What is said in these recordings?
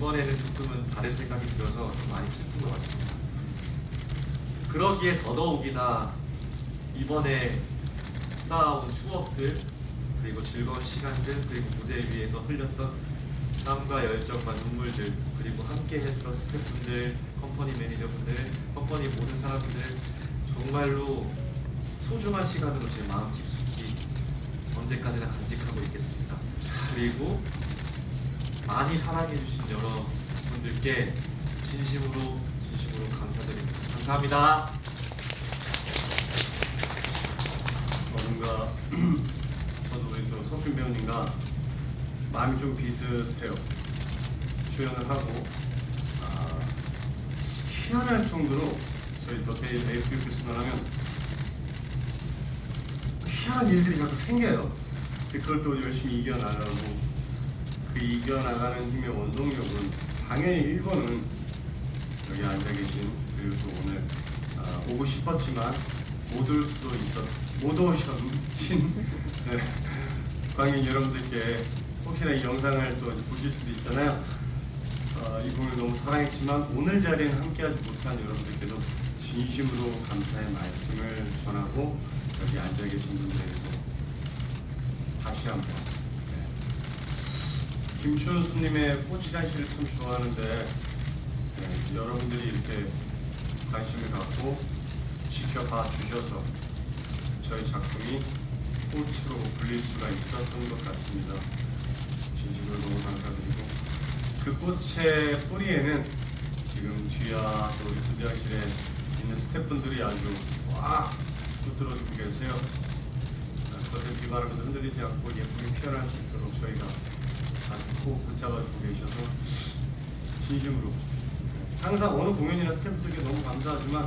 이번에는 조금은 다른 생각이 들어서 좀 많이 슬픈 것 같습니다. 그러기에 더더욱이나 이번에 쌓아온 추억들 그리고 즐거운 시간들 그리고 무대 위에서 흘렸던 땀과 열정과 눈물들 그리고 함께 했던 스태프분들 컴퍼니 매니저분들 컴퍼니 모든 사람들 정말로 소중한 시간으로 제 마음 깊숙이 언제까지나 간직하고 있겠습니다 그리고 많이 사랑해주신 여러분들께 진심으로 진심으로 감사드립니다 감사합니다 뭔가 저도 우리 또 석준 배우님과 마음이 좀 비슷해요. 출연을 하고 아, 희한할 정도로 저희 또 AFU 교수만 하면 희한한 일들이 자꾸 생겨요. 그걸 또 열심히 이겨나가고 그 이겨나가는 힘의 원동력은 당연히 1번은 여기 앉아 계신 그리고 또 오늘 아, 오고 싶었지만 못 올 수도 있었 못 오신 네, 관객 여러분들께 혹시나 이 영상을 또 보실 수도 있잖아요. 어, 이 공을 너무 사랑했지만 오늘 자리에는 함께하지 못한 여러분들께도 진심으로 감사의 말씀을 전하고 여기 앉아 계신 분들에게도 다시 한번 네. 김춘수님의 꽃이란 시를 참 좋아하는데 네, 여러분들이 이렇게 관심을 갖고 지켜봐 주셔서 저희 작품이 꽃으로 불릴 수가 있었던 것 같습니다. 진심으로 너무 감사드리고 그 꽃의 뿌리에는 지금 뒤와 또 우리 부대학실에 있는 스태프분들이 아주 꽉 붙들어주고 계세요. 그것을 비바람에 흔들리지 않고 예쁘게 피어날 수 있도록 저희가 꼭 붙잡아주고 계셔서 진심으로 항상 어느 공연이나 스태프들께 너무 감사하지만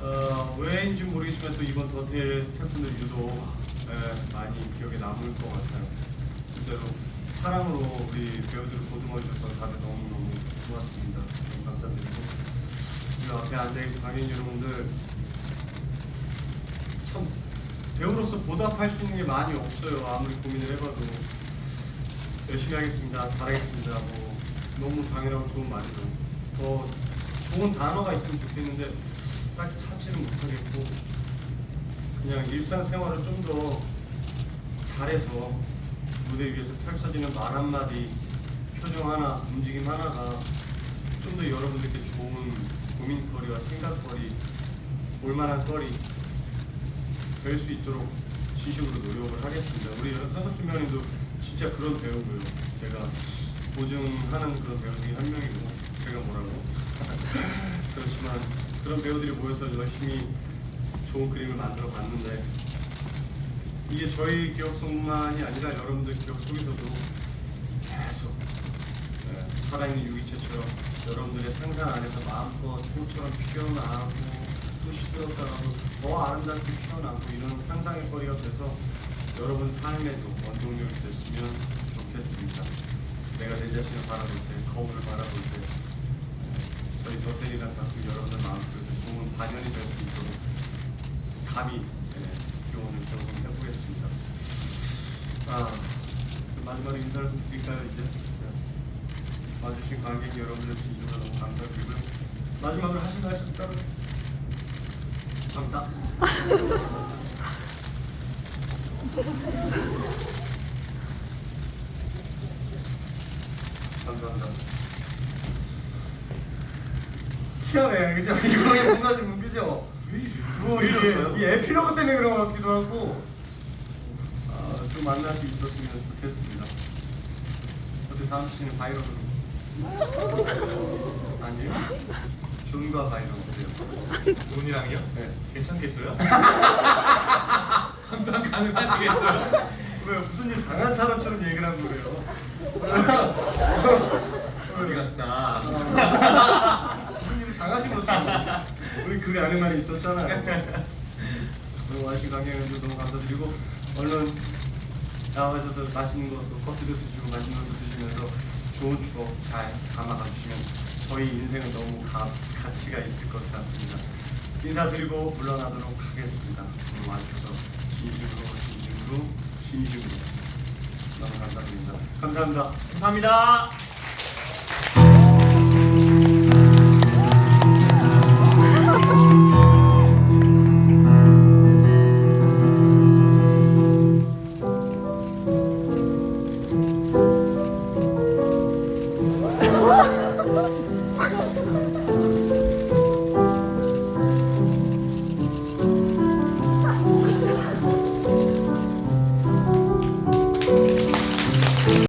어, 왜인지 모르겠지만 또 이번 더테 스태프들 유독 예, 많이 기억에 남을 것 같아요. 진짜로 사랑으로 우리 배우들을 보듬어 주셔서 다들 너무너무 고맙습니다. 너무 감사드리고 이 앞에 앉아있는 관객 여러분들 참 배우로서 보답할 수 있는 게 많이 없어요. 아무리 고민을 해봐도 열심히 하겠습니다. 잘하겠습니다. 뭐 너무 당연하고 좋은 말이죠. 더 좋은 단어가 있으면 좋겠는데 딱히 찾지는 못하겠고 그냥 일상생활을 좀 더 잘해서 무대 위에서 펼쳐지는 말 한마디, 표정 하나, 움직임 하나가 좀 더 여러분들께 좋은 고민거리와 생각거리, 볼만한 거리 될 수 있도록 진심으로 노력을 하겠습니다. 우리 현석 주면님도 진짜 그런 배우고요. 제가 보증하는 그런 배우 중에 한 명이고 제가 뭐라고 그렇지만 그런 배우들이 모여서 열심히 좋은 그림을 만들어 봤는데 이게 저희 기억 속만이 아니라 여러분들 기억 속에서도 계속 예, 살아있는 유기체처럼 여러분들의 상상 안에서 마음껏 꽃처럼 피어나고 또 시들었다가도 더 아름답게 피어나고 이런 상상의 거리가 돼서 여러분 삶에도 원동력이 됐으면 좋겠습니다. 내가 내 자신을 바라볼 때, 거울을 바라볼 때 예, 저희 더텔이란 작품 여러분들 마음속에서 좋은 반연이 될 수 있도록 감히 예, 교훈을 조금 해보겠습니다. 아, 마지막으로 인사를 좀 드릴까요, 이제? 네. 와주신 관객 여러분들 진심으로 너무 감사드리고요. 마지막으로 하신 말씀 따로 참다. 감사합니다. 희한해, 그죠? 이거에 뭔가 좀 그죠? 뭐 이게 이 에피로그 때문에 그런 것 같기도 하고 아, 좀 만날 수 있었으면 좋겠습니다. 어때 다음 시즌에 바이러스로 아니요? 존과 바이러스요. 돈이랑요? 네. 괜찮겠어요? 감당 가능하시겠어요? 왜 무슨 일 당한 사람처럼 얘기를 하고 그래요? 어디 갔다 무슨 일이 당하신 것처럼 우리 그 안에만 있었잖아요. 오늘 와주신 강경님도 너무 감사드리고 얼른 나와셔서 맛있는 것도 커피도 드시고 맛있는 것도 드시면서 좋은 추억 잘 담아가 주시면 저희 인생은 너무 가, 가치가 있을 것 같습니다. 인사드리고 물러나도록 하겠습니다. 오늘 와주셔서 진심으로 진심으로 진심으로 너무 감사드립니다. 감사합니다. 감사합니다